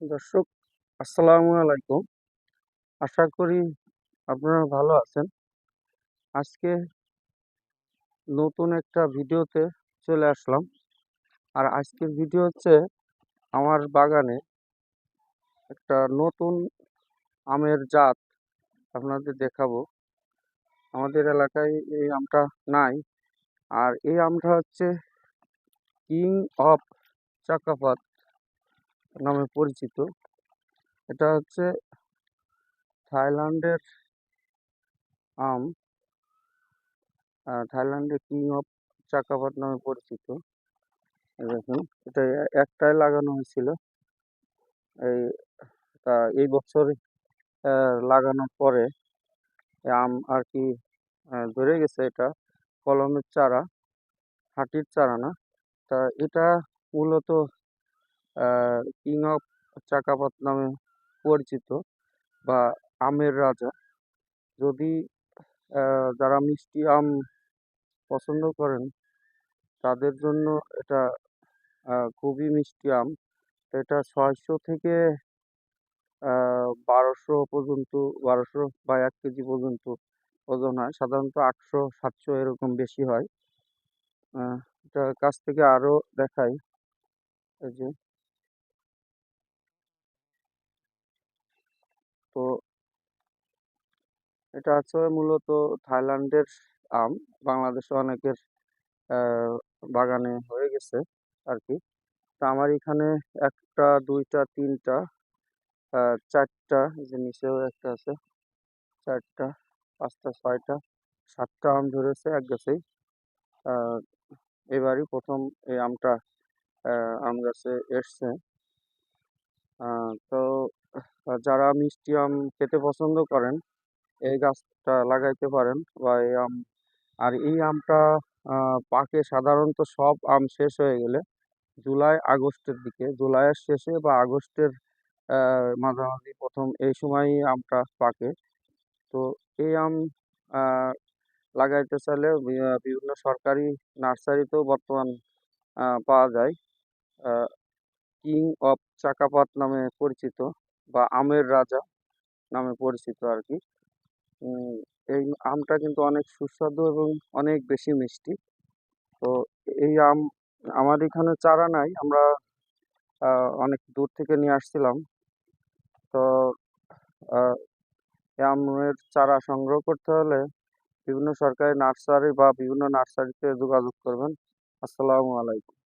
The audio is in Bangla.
দর্শক, আসসালামু আলাইকুম। আশা করি আপনারা ভালো আছেন। আজকে নতুন একটা ভিডিওতে চলে আসলাম। আর আজকের ভিডিও হচ্ছে আমার বাগানে একটা নতুন আমের জাত আপনাদের দেখাবো। আমাদের এলাকায় এই আমটা নাই। আর এই আমটা হচ্ছে কিং অফ চাকাপাত। নামে পরিচিত। এটা হচ্ছে থাইল্যান্ডের আম। আহ, থাইল্যান্ডে কিং অফ চাকাপাত নামে পরিচিত। দেখুন এটা একটাই লাগানো হয়েছিল। এই তা এই বছর লাগানোর পরে আম আর কি ধরে গেছে এটা। কলমের চারা হাটির চারা না। তা এটা মূলত কিং অফ চাকাপাত নামে পরিচিত বা আমের রাজা। যদি যারা মিষ্টি আম পছন্দ করেন, তাদের জন্য এটা খুবই মিষ্টি আম। এটা ছয়শো থেকে বারোশো পর্যন্ত, বারোশো বা এক কেজি পর্যন্ত ওজন হয়। সাধারণত আটশো, সাতশো এরকম বেশি হয়। এটা কাছ থেকে আরও দেখাই। এই যে তো এটা হচ্ছে মূলত থাইল্যান্ডের আম। বাংলাদেশে অনেকের বাগানে হয়ে গেছে আর কি তা আমার এখানে একটা, দুইটা, তিনটা চারটা যে নিচেও একটা আছে, চারটা, পাঁচটা, ছয়টা, সাতটা আম ধরেছে এক গাছেই। এবারই প্রথম এই আমটা আম গাছে এসছে। তো যারা মিষ্টি আম খেতে পছন্দ করেন, এই গাছটা লাগাইতে পারেন বা এই আম। আর এই আমটা পাকে সাধারণত সব আম শেষ হয়ে গেলে জুলাই, আগস্টের দিকে, জুলাইয়ের শেষে বা আগস্টের মাঝামাঝি প্রথম এই সময়ই আমটা পাকে। তো এই আম লাগাইতে চাইলে বিভিন্ন সরকারি নার্সারিতেও বর্তমান পাওয়া যায়। কিং অফ চাকাপাত নামে পরিচিত। বা আমের রাজা নামে পরিচিত আর কি এই আমটা কিন্তু অনেক সুস্বাদু এবং অনেক বেশি মিষ্টি। তো এই আম, আমার এখানে চারা নাই, আমরা অনেক দূর থেকে নিয়ে আসছিলাম। তো আমের চারা সংগ্রহ করতে হলে বিভিন্ন সরকারি নার্সারি বা বিভিন্ন নার্সারিতে যোগাযোগ করবেন। আসসালামু আলাইকুম।